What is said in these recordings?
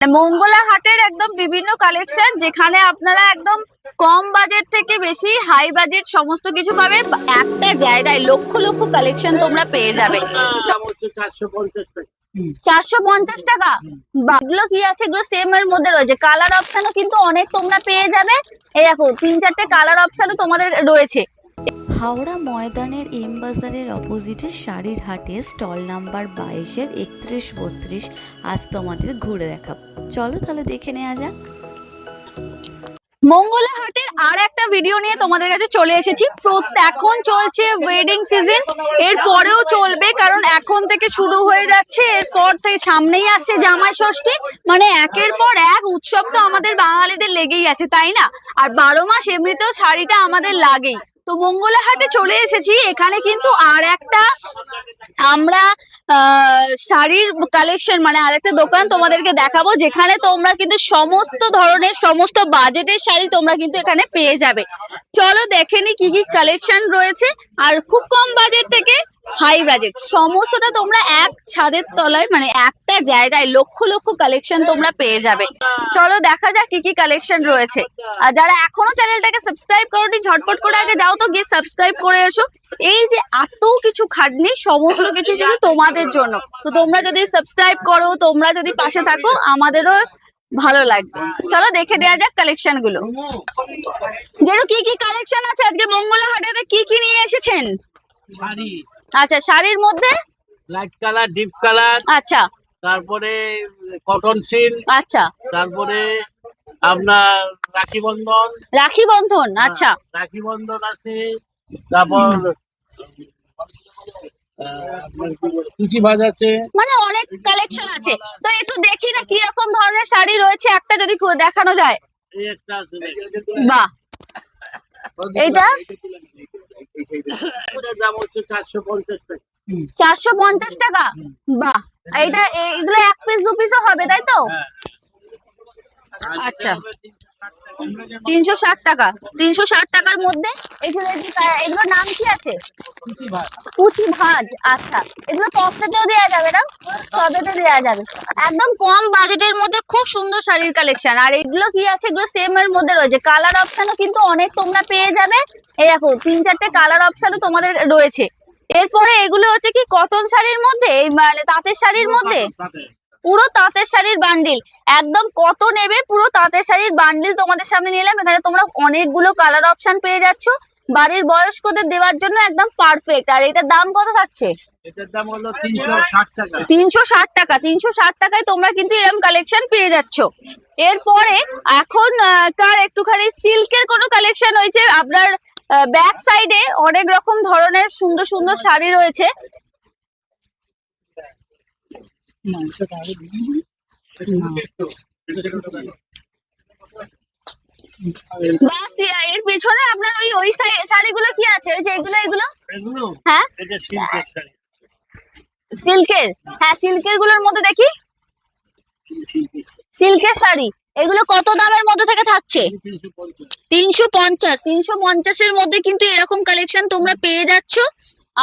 মঙ্গলা হাটের একদম বিভিন্ন কালেকশন যেখানে আপনারা একদম কম বাজেট থেকে বেশি হাই বাজেট সমস্ত কিছু পাবে একটা জায়গায় লক্ষ লক্ষ কালেকশন তোমরা পেয়ে যাবে। চারশো পঞ্চাশ টাকা। চারশো পঞ্চাশ টাকা বা এগুলো কি আছে? এগুলো সেম এর মধ্যে রয়েছে। কালার অপশনও কিন্তু অনেক তোমরা পেয়ে যাবে। এই দেখো, তিন চারটে কালার অপশনও তোমাদের রয়েছে। হাওড়া ময়দানের এম বাজারের অপোজিটে শাড়ির হাটে স্টল নাম্বার বাইশের একত্রিশ বত্রিশ আজ তোমাদের ঘুরে দেখাবো। চলো তাহলে দেখে নেওয়া যাক। মঙ্গলা হাটের আর একটা ভিডিও নিয়ে তোমাদের কাছে চলে এসেছি। এখন চলছে ওয়েডিং সিজন এর পরেও চলবে, কারণ এখন থেকে শুরু হয়ে যাচ্ছে। এরপর থেকে সামনেই আসছে জামাই ষষ্ঠী। মানে একের পর এক উৎসব তো আমাদের বাঙালিদের লেগেই আছে, তাই না? আর বারো মাস এমনিতেও শাড়িটা আমাদের লাগেই। তো মঙ্গলা হাটে চলে এসেছি। এখানে কিন্তু আর একটা আমরা শাড়ির কালেকশন মানে আর একটা দোকান তোমাদেরকে দেখাবো, যেখানে তোমরা কিন্তু সমস্ত ধরনের, সমস্ত বাজেটের শাড়ি তোমরা কিন্তু এখানে পেয়ে যাবে। চলো দেখেনি কি কি কালেকশন রয়েছে। আর খুব কম বাজেট থেকে হাই বাজেট সমস্তটা তোমরা এক ছাদের তলায় মানে একটা জায়গায় লক্ষ লক্ষ কালেকশন তোমরা পেয়ে যাবে। চলো দেখা যাক কি কি কালেকশন রয়েছে। আর যারা এখনও চ্যানেলটাকে সাবস্ক্রাইব করোনি, ঝটপট করে আগে যাও তো, গিয়ে সাবস্ক্রাইব করে এসো। এই যে এত কিছু খাটনি, সমস্ত কিছু কিন্তু তোমাদের জন্য। তো তোমরা যদি সাবস্ক্রাইব করো, তোমরা যদি পাশে থাকো, আমাদেরও ভালো লাগবে। চলো দেখে দেওয়া যাক কালেকশনগুলো। যেন কি কি কালেকশন আছে? আজকে মঙ্গলা হাটেতে কি কি নিয়ে এসেছেন? আচ্ছা শাড়ির মধ্যে? লাইট কালার ডিপ কালার আচ্ছা। তারপরে কটন সিল্ক আচ্ছা। তারপরে আপনার রাখি বন্ধন। রাখি বন্ধন আচ্ছা। রাখি বন্ধন আছে তারপর আছে। মানে অনেক কালেকশন আছে। তো একটু দেখি না কি রকম ধরনের শাড়ি রয়েছে একটা যদি দেখানো যায়। বাহ। এইটা? চারশো পঞ্চাশ টাকা? বাহ, এইটা এগুলো এক পিস দু পিসও হবে, তাই তো? আচ্ছা। তিনশো ষাট টাকা। তিনশো ষাট টাকার মধ্যে এগুলো এগুলোর নাম কি আছে? কুচি ভাজ। আচ্ছা এগুলো পকেটেও দেওয়া যাবে না? সবেতে দেওয়া যাবে। একদম কম বাজেটের মধ্যে খুব সুন্দর শাড়ির কালেকশন আর এগুলো কি আছে? এগুলো সেম এর মধ্যে রয়েছে। কালার অপশনও কিন্তু অনেক তোমরা পেয়ে যাবে। এই দেখো তিন চারটে কালার অপশনও তোমাদের রয়েছে। এরপরে এগুলো হচ্ছে কি কটন শাড়ির মধ্যে? এই মানে তাঁতের শাড়ির মধ্যে? পুরো তাঁতের শাড়ির বান্ডিল একদম কত নেবে পুরো তাঁতের শাড়ির বান্ডিল তোমাদের সামনে নিলাম এখানে তোমরা অনেকগুলো কালার অপশন পেয়ে যাচ্ছ। বাড়ির বয়স্কদের দেওয়ার জন্য একদম পারফেক্ট আর এটার দাম কত থাকছে? এটার দাম হলো তিনশো ষাট টাকা। তিনশো ষাট টাকায় তোমরা কিন্তু এরকম কালেকশন পেয়ে যাচ্ছ। এরপরে এখন কার একটুখানি সিল্কের কোনো কালেকশন হয়েছে? আপনার ব্যাক সাইডে অনেক রকম ধরনের সুন্দর সুন্দর শাড়ি রয়েছে। বাসের পেছনে আপনার ওই ওই সাই- শাড়িগুলো কি আছে? ওই যে এগুলো এগুলো? হ্যাঁ? সিল্কের হ্যাঁ সিল্কের? গুলোর মধ্যে দেখি। সিল্কের শাড়ি। এগুলো কত দামের মধ্যে থেকে থাকছে? তিনশো পঞ্চাশ। তিনশো পঞ্চাশের মধ্যে কিন্তু এরকম কালেকশন তোমরা পেয়ে যাচ্ছ।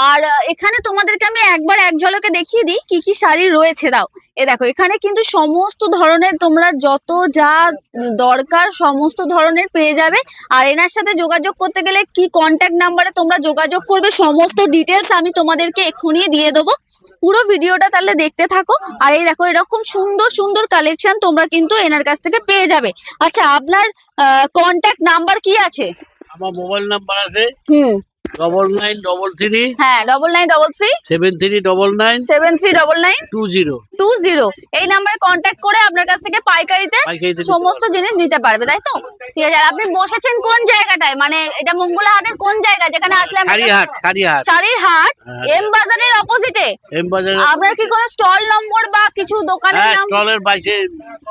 আর এখানে তোমাদেরকে আমি একবার এক ঝলকে দেখিয়ে দিই কি কি শাড়ি রয়েছে। দাও। এ দেখো এখানে কিন্তু সমস্ত ধরনের তোমরা যত যা দরকার সমস্ত ধরনের পেয়ে যাবে। আর এনার সাথে যোগাযোগ করতে গেলে কি কন্ট্যাক্ট নাম্বারে তোমরা যোগাযোগ করবে সমস্ত ডিটেলস আমি তোমাদেরকে এক্ষুনি দিয়ে দেবো। পুরো ভিডিওটা তাহলে দেখতে থাকো। আর এই দেখো এরকম সুন্দর সুন্দর কালেকশন তোমরা কিন্তু এনার কাছ থেকে পেয়ে যাবে। আচ্ছা আপনার কন্ট্যাক্ট নাম্বার কি আছে? আমার মোবাইল নাম্বার আছে হুম। ডবল নাইন ডবল থ্রি হ্যাঁ double nine double three seven three double nine seven three double nine two zero two zero এই নাম্বারে কন্ট্যাক্ট করে আপনার কাছ থেকে পাইকারিতে সমস্ত জিনিস নিতে পারবে তাই তো? ঠিক আছে আর আপনি বসেছেন কোন জায়গাটায়? মানে এটা মঙ্গলা হাটের কোন জায়গা? যেখানে আসলে শাড়ির হাট হ্যাঁ। এম বাজারের অপোজিটে এম বাজারে আপনার কি কোনো স্টল নম্বর বা কিছু দোকানের হ্যাঁ নাম? স্টলের বাইশে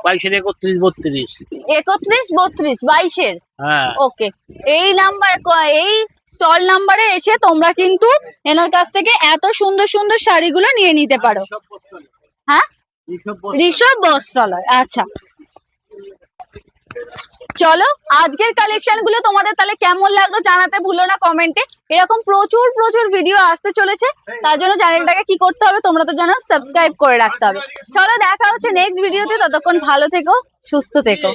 বাইশের একত্রিশ বত্রিশ। একত্রিশ বত্রিশ বাইশের? হ্যাঁ। ওকে এই নাম্বার এই স্টল নাম্বারে এসে তোমরা কিন্তু এনার কাছ থেকে এত সুন্দর সুন্দর শাড়িগুলো নিয়ে নিতে পারো। হ্যাঁ। ঋষভ বস্ত্রালয়। আচ্ছা। চলো আজকের কালেকশনগুলো তোমাদের তাহলে কেমন লাগল জানাতে ভুলো না কমেন্টে এরকম প্রচুর প্রচুর ভিডিও আসতে চলেছে। তার জন্য চ্যানেলটাকে কি করতে হবে তোমরা তো জানো সাবস্ক্রাইব করে রাখতে হবে। চলো দেখা হচ্ছে নেক্সট ভিডিওতে ততক্ষণ ভালো থেকো সুস্থ থেকো।